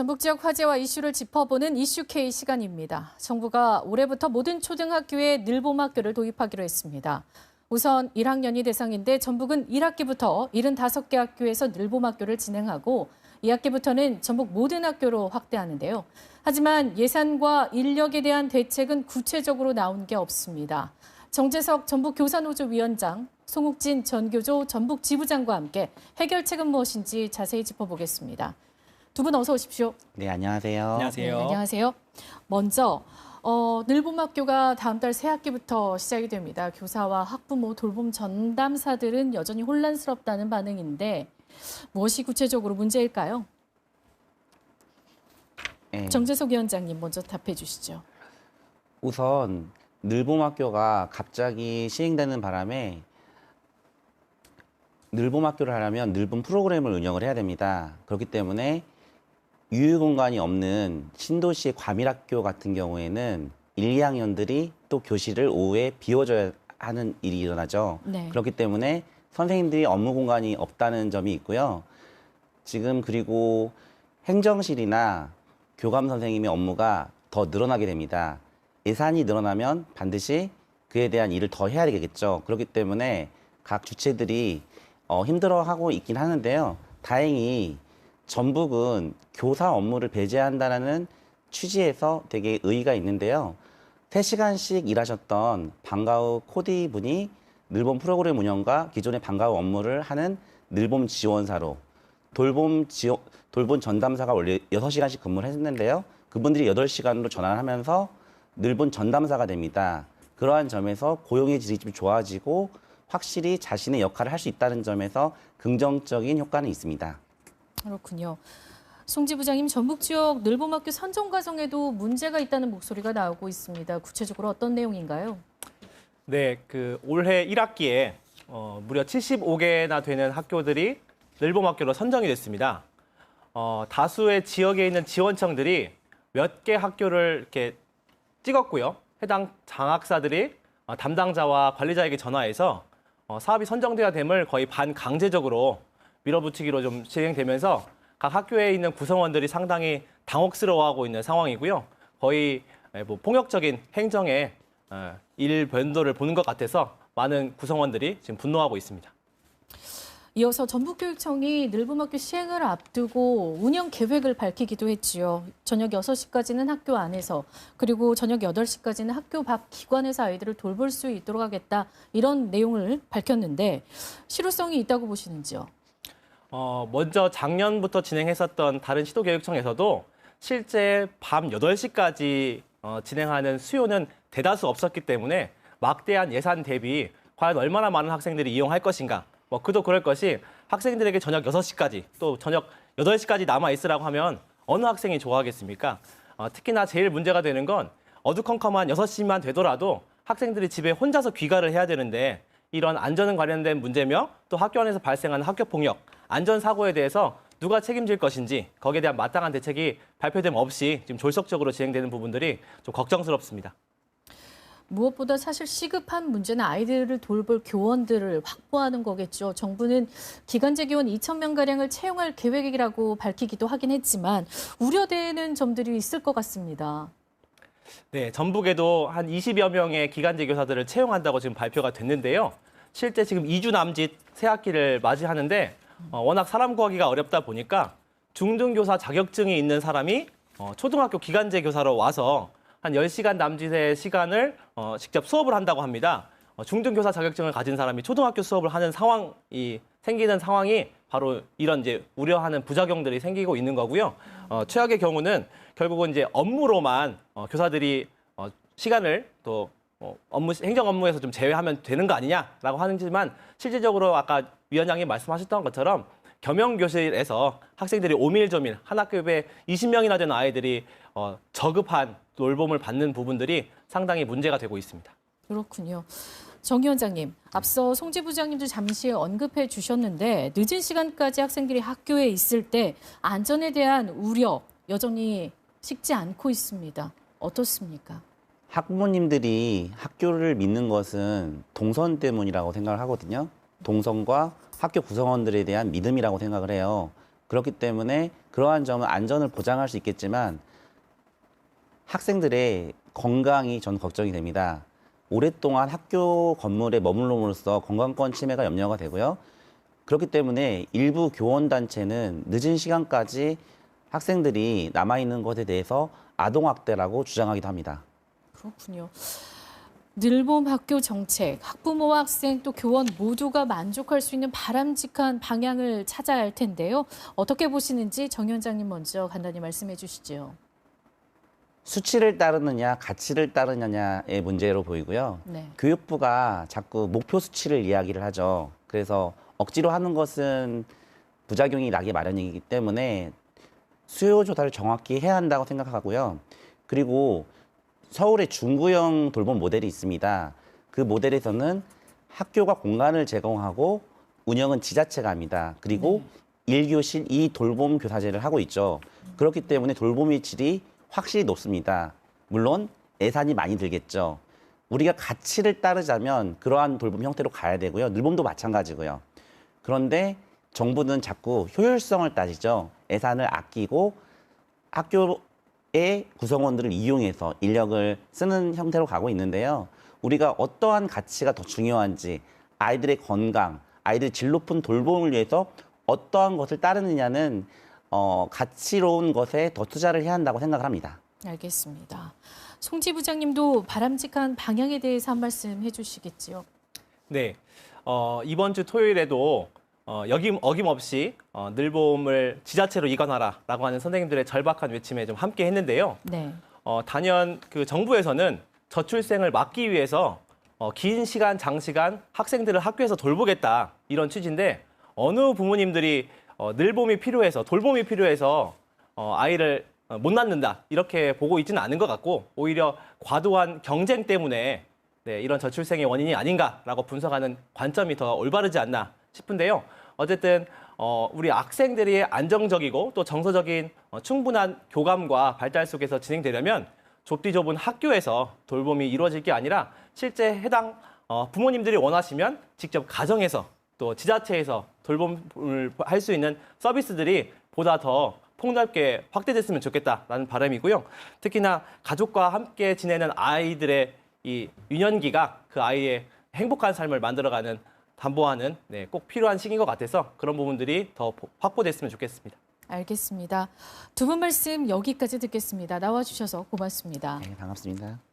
전북 지역 화제와 이슈를 짚어보는 이슈 K 시간입니다. 정부가 올해부터 모든 초등학교에 늘봄학교를 도입하기로 했습니다. 우선 1학년이 대상인데 전북은 1학기부터 75개 학교에서 늘봄학교를 진행하고 2학기부터는 전북 모든 학교로 확대하는데요. 하지만 예산과 인력에 대한 대책은 구체적으로 나온 게 없습니다. 정재석 전북 교사노조 위원장, 송욱진 전교조 전북 지부장과 함께 해결책은 무엇인지 자세히 짚어보겠습니다. 두 분 어서 오십시오. 네, 안녕하세요. 안녕하세요. 네, 안녕하세요. 먼저 어, 늘봄학교가 다음 달 새 학기부터 시작이 됩니다. 교사와 학부모, 돌봄 전담사들은 여전히 혼란스럽다는 반응인데 무엇이 구체적으로 문제일까요? 네, 정재석 위원장님 먼저 답해 주시죠. 우선 늘봄학교가 갑자기 시행되는 바람에 늘봄학교를 하려면 늘봄 프로그램을 운영을 해야 됩니다. 그렇기 때문에 유휴 공간이 없는 신도시 과밀학교 같은 경우에는 1, 2학년들이 또 교실을 오후에 비워줘야 하는 일이 일어나죠. 네. 그렇기 때문에 선생님들이 업무 공간이 없다는 점이 있고요. 지금 그리고 행정실이나 교감 선생님의 업무가 더 늘어나게 됩니다. 예산이 늘어나면 반드시 그에 대한 일을 더 해야 되겠죠. 그렇기 때문에 각 주체들이 어, 힘들어하고 있긴 하는데요. 다행히 전북은 교사 업무를 배제한다는 취지에서 되게 의의가 있는데요. 3시간씩 일하셨던 방과후 코디 분이 늘봄 프로그램 운영과 기존의 방과후 업무를 하는 늘봄 지원사로 돌봄 지원, 돌봄 전담사가 원래 6시간씩 근무를 했는데요. 그분들이 8시간으로 전환하면서 늘봄 전담사가 됩니다. 그러한 점에서 고용의 질이 좀 좋아지고 확실히 자신의 역할을 할 수 있다는 점에서 긍정적인 효과는 있습니다. 그렇군요. 송 지 부장님, 전북 지역 늘봄학교 선정 과정에도 문제가 있다는 목소리가 나오고 있습니다. 구체적으로 어떤 내용인가요? 네, 그 올해 1학기에 어, 무려 75개나 되는 학교들이 늘봄학교로 선정이 됐습니다. 어, 다수의 지역에 있는 지원청들이 몇 개 학교를 이렇게 찍었고요. 해당 장학사들이 어, 담당자와 관리자에게 전화해서 어, 사업이 선정돼야 됨을 거의 반강제적으로 밀어붙이기로 좀 진행되면서 각 학교에 있는 구성원들이 상당히 당혹스러워하고 있는 상황이고요. 거의 에, 뭐 폭력적인 행정에 어, 일 변도를 보는 것 같아서 많은 구성원들이 지금 분노하고 있습니다. 이어서 전북교육청이 늘봄학교 시행을 앞두고 운영 계획을 밝히기도 했지요. 저녁 6시까지는 학교 안에서 그리고 저녁 8시까지는 학교 밖 기관에서 아이들을 돌볼 수 있도록 하겠다. 이런 내용을 밝혔는데 실효성이 있다고 보시는지요? 어, 먼저 작년부터 진행했었던 다른 시도교육청에서도 실제 밤 8시까지 어, 진행하는 수요는 대다수 없었기 때문에 막대한 예산 대비 과연 얼마나 많은 학생들이 이용할 것인가. 뭐 그도 그럴 것이 학생들에게 저녁 6시까지 또 저녁 8시까지 남아 있으라고 하면 어느 학생이 좋아하겠습니까? 어, 특히나 제일 문제가 되는 건 어두컴컴한 6시만 되더라도 학생들이 집에 혼자서 귀가를 해야 되는데 이런 안전 관련된 문제며 또 학교 안에서 발생하는 학교 폭력, 안전 사고에 대해서 누가 책임질 것인지 거기에 대한 마땅한 대책이 발표됨 없이 지금 졸속적으로 진행되는 부분들이 좀 걱정스럽습니다. 무엇보다 사실 시급한 문제는 아이들을 돌볼 교원들을 확보하는 거겠죠. 정부는 기간제 교원 2천 명 가량을 채용할 계획이라고 밝히기도 하긴 했지만 우려되는 점들이 있을 것 같습니다. 네, 전북에도 한 20여 명의 기간제 교사들을 채용한다고 지금 발표가 됐는데요. 실제 지금 2주 남짓 새 학기를 맞이하는데 어, 워낙 사람 구하기가 어렵다 보니까 중등교사 자격증이 있는 사람이 어, 초등학교 기간제 교사로 와서 한 10시간 남짓의 시간을 어, 직접 수업을 한다고 합니다. 어, 중등교사 자격증을 가진 사람이 초등학교 수업을 하는 상황이 생기는 상황이 바로 이런 이제 우려하는 부작용들이 생기고 있는 거고요. 어, 최악의 경우는 결국은 이제 업무로만 어, 교사들이 어, 시간을 또 어, 업무 행정 업무에서 좀 제외하면 되는 거 아니냐라고 하지만 실질적으로 아까 위원장님 말씀하셨던 것처럼 겸용 교실에서 학생들이 오밀조밀 한 학급에 20명이나 되는 아이들이 어, 저급한 돌봄을 받는 부분들이 상당히 문제가 되고 있습니다. 그렇군요. 정 위원장님, 앞서 송 지 부장님도 잠시 언급해 주셨는데 늦은 시간까지 학생들이 학교에 있을 때 안전에 대한 우려 여전히 식지 않고 있습니다. 어떻습니까? 학부모님들이 학교를 믿는 것은 동선 때문이라고 생각을 하거든요. 동선과 학교 구성원들에 대한 믿음이라고 생각을 해요. 그렇기 때문에 그러한 점은 안전을 보장할 수 있겠지만 학생들의 건강이 전 걱정이 됩니다. 오랫동안 학교 건물에 머물러으로써 건강권 침해가 염려가 되고요. 그렇기 때문에 일부 교원 단체는 늦은 시간까지 학생들이 남아 있는 것에 대해서 아동 학대라고 주장하기도 합니다. 그렇군요. 늘봄 학교 정책, 학부모와 학생 또 교원 모두가 만족할 수 있는 바람직한 방향을 찾아야 할 텐데요. 어떻게 보시는지 정 위원장님 먼저 간단히 말씀해 주시죠. 수치를 따르느냐 가치를 따르느냐의 문제로 보이고요. 네. 교육부가 자꾸 목표 수치를 이야기를 하죠. 그래서 억지로 하는 것은 부작용이 나기 마련이기 때문에 수요 조사를 정확히 해야 한다고 생각하고요. 그리고 서울의 중구형 돌봄 모델이 있습니다. 그 모델에서는 학교가 공간을 제공하고 운영은 지자체가 합니다. 그리고 일 1교실 2 돌봄 교사제를 하고 있죠. 그렇기 때문에 돌봄의 질이 확실히 높습니다. 물론 예산이 많이 들겠죠. 우리가 가치를 따르자면 그러한 돌봄 형태로 가야 되고요. 늘봄도 마찬가지고요. 그런데 정부는 자꾸 효율성을 따지죠. 예산을 아끼고 학교 의 구성원들을 이용해서 인력을 쓰는 형태로 가고 있는데요. 우리가 어떠한 가치가 더 중요한지 아이들의 건강, 아이들의 질 높은 돌봄을 위해서 어떠한 것을 따르느냐는 어, 가치로운 것에 더 투자를 해야 한다고 생각을 합니다. 알겠습니다. 송지 부장님도 바람직한 방향에 대해서 한 말씀 해주시겠지요. 네. 어, 이번 주 토요일에도 어, 여김 어김없이 어, 늘봄을 지자체로 이관하라라고 하는 선생님들의 절박한 외침에 좀 함께 했는데요. 네. 어, 단연 그 정부에서는 저출생을 막기 위해서 어, 긴 시간, 장시간 학생들을 학교에서 돌보겠다 이런 취지인데 어느 부모님들이 어, 늘봄이 필요해서 돌봄이 필요해서 어, 아이를 어, 못 낳는다 이렇게 보고 있지는 않은 것 같고 오히려 과도한 경쟁 때문에 네, 이런 저출생의 원인이 아닌가라고 분석하는 관점이 더 올바르지 않나 싶은데요. 어쨌든 어, 우리 학생들이 안정적이고 또 정서적인 어, 충분한 교감과 발달 속에서 진행되려면 좁디 좁은 학교에서 돌봄이 이루어질 게 아니라 실제 해당 어, 부모님들이 원하시면 직접 가정에서 또 지자체에서 돌봄을 할 수 있는 서비스들이 보다 더 폭넓게 확대됐으면 좋겠다라는 바람이고요. 특히나 가족과 함께 지내는 아이들의 이 유년기가 그 아이의 행복한 삶을 만들어가는 담보하는 네, 꼭 필요한 시기인 것 같아서 그런 부분들이 더 확보됐으면 좋겠습니다. 알겠습니다. 두 분 말씀 여기까지 듣겠습니다. 나와주셔서 고맙습니다. 네, 반갑습니다.